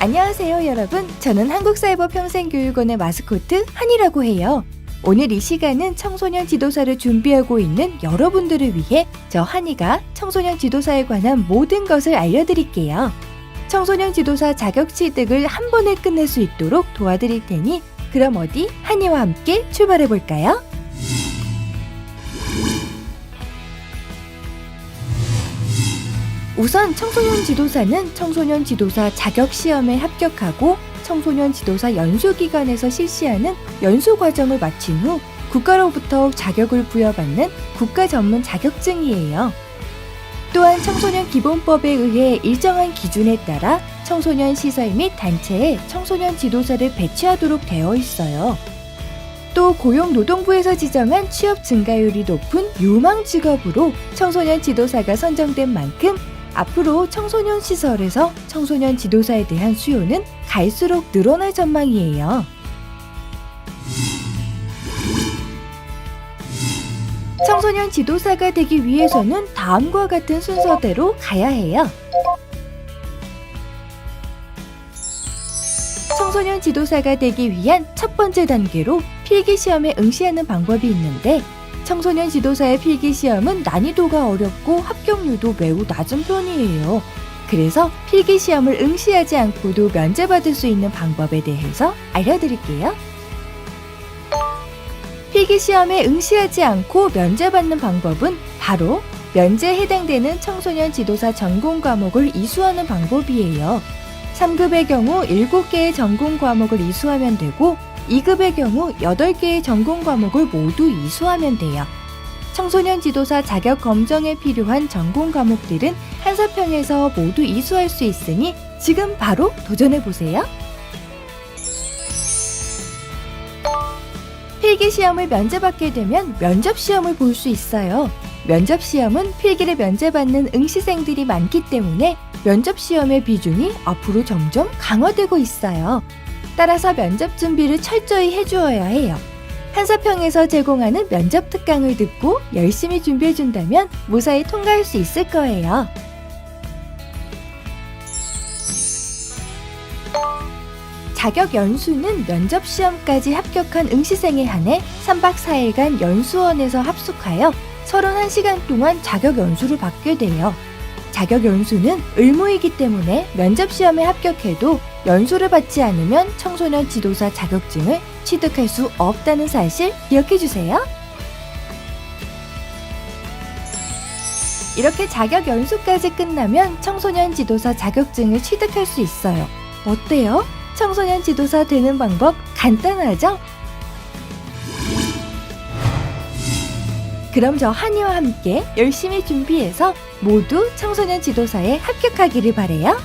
안녕하세요, 여러분. 저는 한국사이버평생교육원의 마스코트 한이라고 해요. 오늘 이 시간은 청소년 지도사를 준비하고 있는 여러분들을 위해 저 한이가 청소년 지도사에 관한 모든 것을 알려드릴게요. 청소년 지도사 자격 취득을 한 번에 끝낼 수 있도록 도와드릴 테니 그럼 어디 한이와 함께 출발해 볼까요? 우선 청소년 지도사는 청소년 지도사 자격 시험에 합격하고 청소년 지도사 연수 기관에서 실시하는 연수 과정을 마친 후 국가로부터 자격을 부여받는 국가 전문 자격증이에요. 또한 청소년 기본법에 의해 일정한 기준에 따라 청소년 시설 및 단체에 청소년 지도사를 배치하도록 되어 있어요. 또 고용노동부에서 지정한 취업 증가율이 높은 유망 직업으로 청소년 지도사가 선정된 만큼 앞으로 청소년 시설에서 청소년 지도사에 대한 수요는 갈수록 늘어날 전망이에요. 청소년 지도사가 되기 위해서는 다음과 같은 순서대로 가야 해요. 청소년 지도사가 되기 위한 첫 번째 단계로 필기 시험에 응시하는 방법이 있는데 청소년 지도사의 필기 시험은 난이도가 어렵고 합격률도 매우 낮은 편이에요. 그래서 필기 시험을 응시하지 않고도 면제받을 수 있는 방법에 대해서 알려드릴게요. 필기 시험에 응시하지 않고 면제받는 방법은 바로 면제에 해당되는 청소년 지도사 전공 과목을 이수하는 방법이에요. 3급의 경우 7개의 전공 과목을 이수하면 되고 2급의 경우 8개의 전공 과목을 모두 이수하면 돼요. 청소년 지도사 자격 검정에 필요한 전공 과목들은 한사평에서 모두 이수할 수 있으니 지금 바로 도전해 보세요. 필기 시험을 면제받게 되면 면접 시험을 볼 수 있어요. 면접 시험은 필기를 면제받는 응시생들이 많기 때문에 면접 시험의 비중이 앞으로 점점 강화되고 있어요. 따라서 면접 준비를 철저히 해주어야 해요. 한사평에서 제공하는 면접 특강을 듣고 열심히 준비해준다면 무사히 통과할 수 있을 거예요. 자격 연수는 면접 시험까지 합격한 응시생에 한해 3박 4일간 연수원에서 합숙하여 31시간 동안 자격 연수를 받게 돼요. 자격 연수는 의무이기 때문에 면접 시험에 합격해도 연수를 받지 않으면 청소년 지도사 자격증을 취득할 수 없다는 사실 기억해 주세요. 이렇게 자격 연수까지 끝나면 청소년 지도사 자격증을 취득할 수 있어요. 어때요? 청소년 지도사 되는 방법 간단하죠? 그럼 저 한이와 함께 열심히 준비해서 모두 청소년 지도사에 합격하기를 바래요.